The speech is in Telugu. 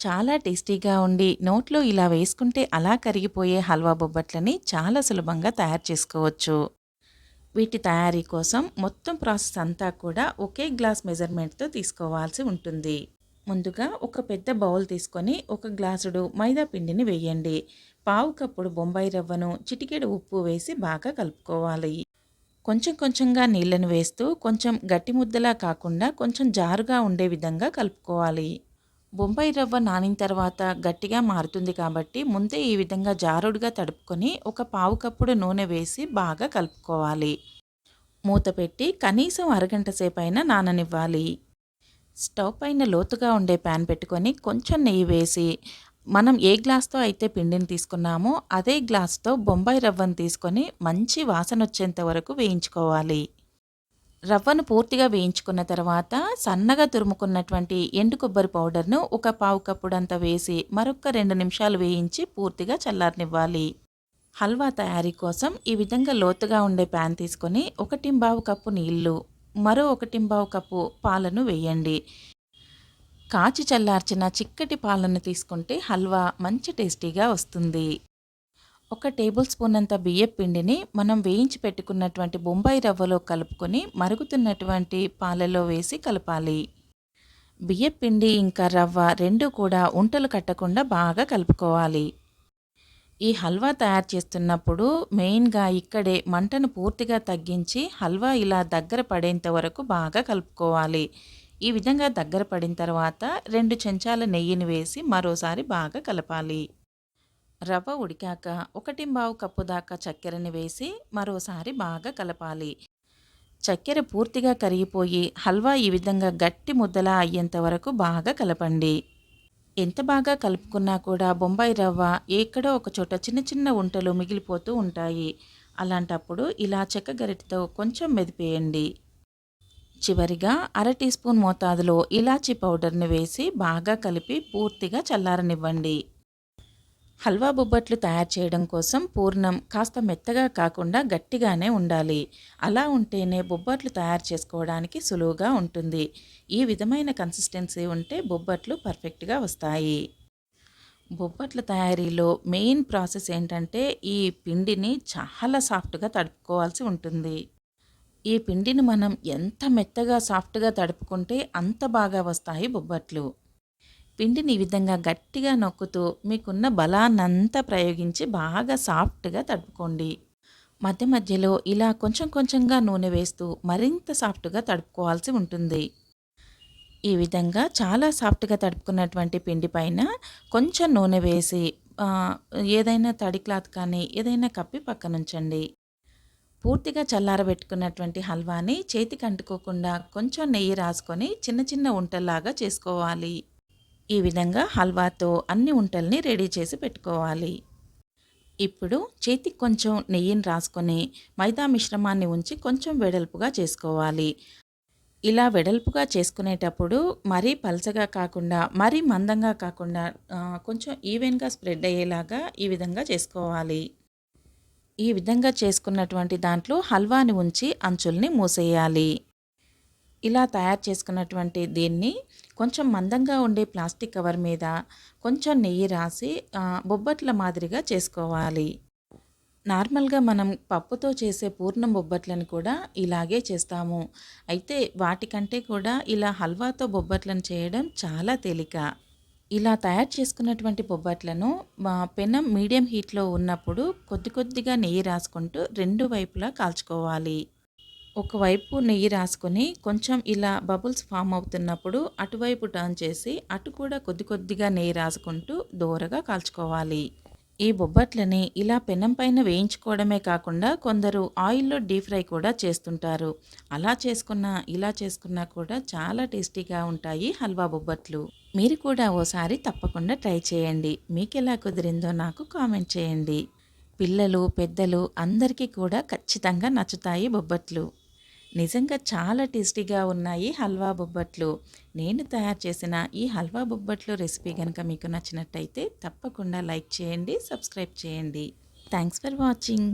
చాలా టేస్టీగా ఉండి నోట్లో ఇలా వేసుకుంటే అలా కరిగిపోయే హల్వా బొబ్బట్లని చాలా సులభంగా తయారు చేసుకోవచ్చు. వీటి తయారీ కోసం మొత్తం ప్రాసెస్ అంతా కూడా ఒకే గ్లాస్ మెజర్మెంట్తో తీసుకోవాల్సి ఉంటుంది. ముందుగా ఒక పెద్ద బౌల్ తీసుకొని ఒక గ్లాసుడు మైదా పిండిని వేయండి. పావు కప్పుడు బొంబాయి రవ్వను చిటికెడు ఉప్పు వేసి బాగా కలుపుకోవాలి. కొంచెం కొంచెంగా నీళ్ళను వేస్తూ కొంచెం గట్టి ముద్దలా కాకుండా కొంచెం జారుగా ఉండే విధంగా కలుపుకోవాలి. బొంబాయి రవ్వ నానిన తర్వాత గట్టిగా మారుతుంది కాబట్టి ముందే ఈ విధంగా జారుడుగా తడుపుకొని ఒక పావు కప్పుడు నూనె వేసి బాగా కలుపుకోవాలి. మూత పెట్టి కనీసం అరగంట సేపు అయినా నాననివ్వాలి. స్టవ్ పైన లోతుగా ఉండే ప్యాన్ పెట్టుకొని కొంచెం నెయ్యి వేసి మనం ఏ గ్లాస్తో అయితే పిండిని తీసుకున్నామో అదే గ్లాస్తో బొంబాయి రవ్వను తీసుకొని మంచి వాసన వచ్చేంత వరకు వేయించుకోవాలి. రవ్వను పూర్తిగా వేయించుకున్న తర్వాత సన్నగా తురుముకున్నటువంటి ఎండు కొబ్బరి పౌడర్ను ఒక పావు కప్పుడంతా వేసి మరొక రెండు నిమిషాలు వేయించి పూర్తిగా చల్లారనివ్వాలి. హల్వా తయారీ కోసం ఈ విధంగా లోతుగా ఉండే ప్యాన్ తీసుకొని ఒకటింబావు కప్పు నీళ్ళు మరో ఒకటింబావు కప్పు పాలను వేయండి. కాచి చల్లార్చిన చిక్కటి పాలను తీసుకుంటే హల్వా మంచి టేస్టీగా వస్తుంది. ఒక టేబుల్ స్పూన్ అంత బియ్యం పిండిని మనం వేయించి పెట్టుకున్నటువంటి బొంబాయి రవ్వలో కలుపుకొని మరుగుతున్నటువంటి పాలలో వేసి కలపాలి. బియ్యం పిండి ఇంకా రవ్వ రెండు కూడా ఉంటలు కట్టకుండా బాగా కలుపుకోవాలి. ఈ హల్వా తయారు చేస్తున్నప్పుడు మెయిన్గా ఇక్కడే మంటను పూర్తిగా తగ్గించి హల్వా ఇలా దగ్గర పడేంత వరకు బాగా కలుపుకోవాలి. ఈ విధంగా దగ్గర పడిన తర్వాత రెండు చెంచాల నెయ్యిని వేసి మరోసారి బాగా కలపాలి. రవ్వ ఉడికాక ఒకటి బావు కప్పు దాకా చక్కెరని వేసి మరోసారి బాగా కలపాలి. చక్కెర పూర్తిగా కరిగిపోయి హల్వా ఈ విధంగా గట్టి ముద్దలా అయ్యేంత వరకు బాగా కలపండి. ఎంత బాగా కలుపుకున్నా కూడా బొంబాయి రవ్వ ఎక్కడో ఒక చోట చిన్న చిన్న ఉంటలు మిగిలిపోతూ ఉంటాయి. అలాంటప్పుడు ఇలా చెక్క గరిటితో కొంచెం మెదిపేయండి. చివరిగా అర టీ స్పూన్ మోతాదులో ఇలాచీ పౌడర్ని వేసి బాగా కలిపి పూర్తిగా చల్లారనివ్వండి. హల్వా బొబ్బట్లు తయారు చేయడం కోసం పూర్ణం కాస్త మెత్తగా కాకుండా గట్టిగానే ఉండాలి. అలా ఉంటేనే బొబ్బట్లు తయారు చేసుకోవడానికి సులువుగా ఉంటుంది. ఈ విధమైన కన్సిస్టెన్సీ ఉంటే బొబ్బట్లు పర్ఫెక్ట్గా వస్తాయి. బొబ్బట్ల తయారీలో మెయిన్ ప్రాసెస్ ఏంటంటే ఈ పిండిని చాలా సాఫ్ట్గా తడుపుకోవాల్సి ఉంటుంది. ఈ పిండిని మనం ఎంత మెత్తగా సాఫ్ట్గా తడుపుకుంటే అంత బాగా వస్తాయి బొబ్బట్లు. పిండిని ఈ విధంగా గట్టిగా నొక్కుతూ మీకున్న బలాన్నంతా ప్రయోగించి బాగా సాఫ్ట్గా తడుపుకోండి. మధ్య మధ్యలో ఇలా కొంచెం కొంచెంగా నూనె వేస్తూ మరింత సాఫ్ట్గా తడుపుకోవాల్సి ఉంటుంది. ఈ విధంగా చాలా సాఫ్ట్గా తడుపుకున్నటువంటి పిండి పైన కొంచెం నూనె వేసి ఏదైనా తడి క్లాత్ కానీ ఏదైనా కప్పి పక్కనుంచండి పూర్తిగా చల్లారబెట్టుకున్నటువంటి హల్వాని చేతికి అంటుకోకుండా కొంచెం నెయ్యి రాసుకొని చిన్న చిన్న ఉంటల్లాగా చేసుకోవాలి. ఈ విధంగా హల్వాతో అన్ని ఉంటల్ని రెడీ చేసి పెట్టుకోవాలి. ఇప్పుడు చేతికి కొంచెం నెయ్యిని రాసుకొని మైదా మిశ్రమాన్ని ఉంచి కొంచెం వెడల్పుగా చేసుకోవాలి. ఇలా వెడల్పుగా చేసుకునేటప్పుడు మరీ పలచగా కాకుండా మరీ మందంగా కాకుండా కొంచెం ఈవెన్గా స్ప్రెడ్ అయ్యేలాగా ఈ విధంగా చేసుకోవాలి. ఈ విధంగా చేసుకున్నటువంటి దాంట్లో హల్వాని ఉంచి అంచుల్ని మూసేయాలి. ఇలా తయారు చేసుకున్నటువంటి దీన్ని కొంచెం మందంగా ఉండే ప్లాస్టిక్ కవర్ మీద కొంచెం నెయ్యి రాసి బొబ్బట్ల మాదిరిగా చేసుకోవాలి. నార్మల్గా మనం పప్పుతో చేసే పూర్ణం బొబ్బట్లను కూడా ఇలాగే చేస్తాము. అయితే వాటికంటే కూడా ఇలా హల్వాతో బొబ్బట్లను చేయడం చాలా తేలిక. ఇలా తయారు చేసుకున్నటువంటి బొబ్బట్లను పెనం మీడియం హీట్లో ఉన్నప్పుడు కొద్ది కొద్దిగా నెయ్యి రాసుకుంటూ రెండు వైపులా కాల్చుకోవాలి. ఒకవైపు నెయ్యి రాసుకొని కొంచెం ఇలా బబుల్స్ ఫామ్ అవుతున్నప్పుడు అటువైపు టర్న్ చేసి అటు కూడా కొద్ది కొద్దిగా నెయ్యి రాసుకుంటూ దూరగా కాల్చుకోవాలి. ఈ బొబ్బట్లని ఇలా పెనం పైన వేయించుకోవడమే కాకుండా కొందరు ఆయిల్లో డీప్ ఫ్రై కూడా చేస్తుంటారు. అలా చేసుకున్నా ఇలా చేసుకున్నా కూడా చాలా టేస్టీగా ఉంటాయి హల్వా బొబ్బట్లు. మీరు కూడా ఓసారి తప్పకుండా ట్రై చేయండి. మీకు ఎలా కుదిరిందో నాకు కామెంట్ చేయండి. పిల్లలు పెద్దలు అందరికీ కూడా ఖచ్చితంగా నచ్చుతాయి బొబ్బట్లు. నిజంగా చాలా టేస్టీగా ఉన్నాయి హల్వా బొబ్బట్లు. నేను తయారు చేసిన ఈ హల్వా బొబ్బట్లు రెసిపీ కనుక మీకు నచ్చినట్టయితే తప్పకుండా లైక్ చేయండి సబ్స్క్రైబ్ చేయండి. Thanks for watching.